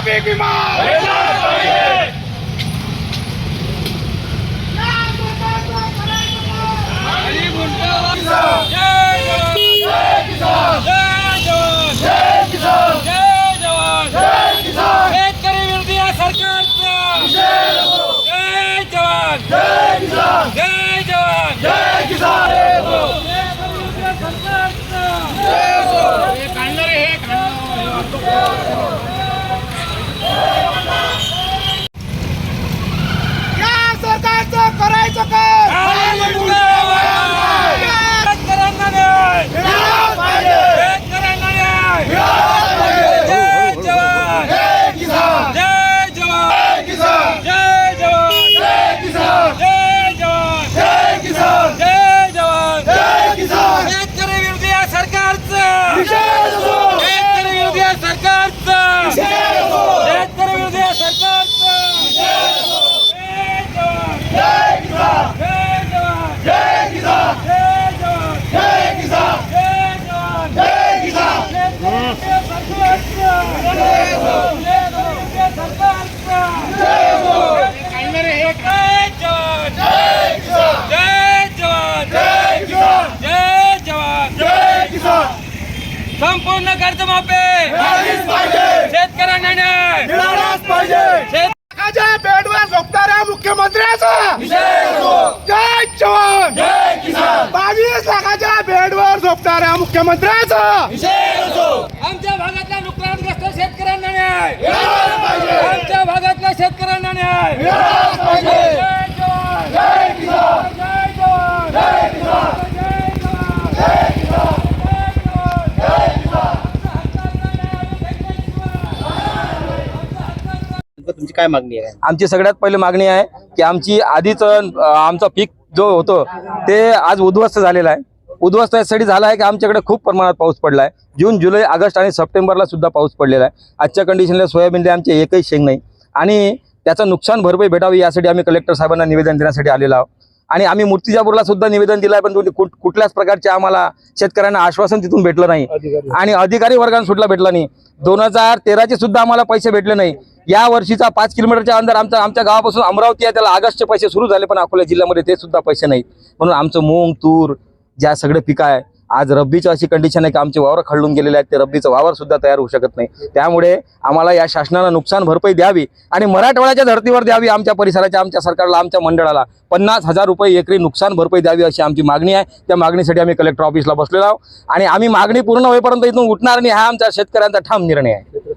पीक विमा शेतकरी संपूर्ण कर्जमाफी. शेतकऱ्यांना न्याय. पाहिजे बेडवर झोपणाऱ्या मुख्यमंत्र्याचा. जय जवान. जय किसान बावीस लाखाच्या बेडवर झोपणाऱ्या मुख्यमंत्र्याचा. आमच्या भागातल्या नुकसानग्रस्त शेतकऱ्यांना न्याय मिळालाच पाहिजे आमच्या भागातल्या शेतकऱ्यांना न्याय मिळालाच पाहिजे जय जवान जय किसान जय जवान जय किसान जय जवान जय किसान जय जवान जय किसान तुमची काय मागणी आहे? आमची सगळ्यात पहिली मागणी आहे की आमची आधीच आमचा आमचं पीक जो होतं ते आज उद्ध्वस्त झालेलं आहे. उद्ध्वस्त यासाठी झालं आहे की आमच्याकडे खूप प्रमाणात पाऊस पडला आहे जून जुलै ऑगस्ट आणि सप्टेंबरला सुद्धा पाऊस पडलेला आहे. आजच्या कंडिशनला सोयाबीनले आमचे एकही शेंग नाही. आणि त्याचं नुकसान भरपाई भेटावी यासाठी आम्ही कलेक्टर साहेबांना निवेदन देण्यासाठी आलेलो आहोत. आणि आम्ही मूर्तिजापूरला सुद्धा निवेदन दिलं आहे पण कुठ- कुठ- कुठल्याच प्रकारचे आम्हाला शेतकऱ्यांना आश्वासन तिथून भेटलं नाही. आणि अधिकारी वर्गांना सुद्धा भेटला नाही. दोन हजार तेराचे सुद्धा आम्हाला पैसे भेटले नाही. या वर्षीचा पाच किलोमीटरच्या अंदर आमच्या आमच्या गावापासून अमरावती आहे त्याला ऑगस्टचे पैसे सुरू झाले पण अकोला जिल्ह्यामध्ये ते सुद्धा पैसे नाहीत म्हणून आमचं मूग तूर ज्या सगळे पिकं आहे आज रब्बीचं अशी कंडिशन आहे की आमचे वावर खळून गेलेले आहेत. ते रब्बीचं वावर सुद्धा तयार होऊ शकत नाही. त्यामुळे आम्हाला या शासनानं नुकसान भरपाई द्यावी आणि मराठवाड्याच्या धर्तीवर द्यावी आमच्या परिसराच्या आमच्या सरकारला आमच्या मंडळाला. पन्नास हजार रुपये एकरी नुकसान भरपाई द्यावी अशी आमची मागणी आहे. त्या मागणीसाठी आम्ही कलेक्टर ऑफिसला बसलेलो आहोत. आणि आम्ही मागणी पूर्ण होईपर्यंत इथून उठणार नाही. हा आमच्या शेतकऱ्यांचा ठाम निर्णय आहे.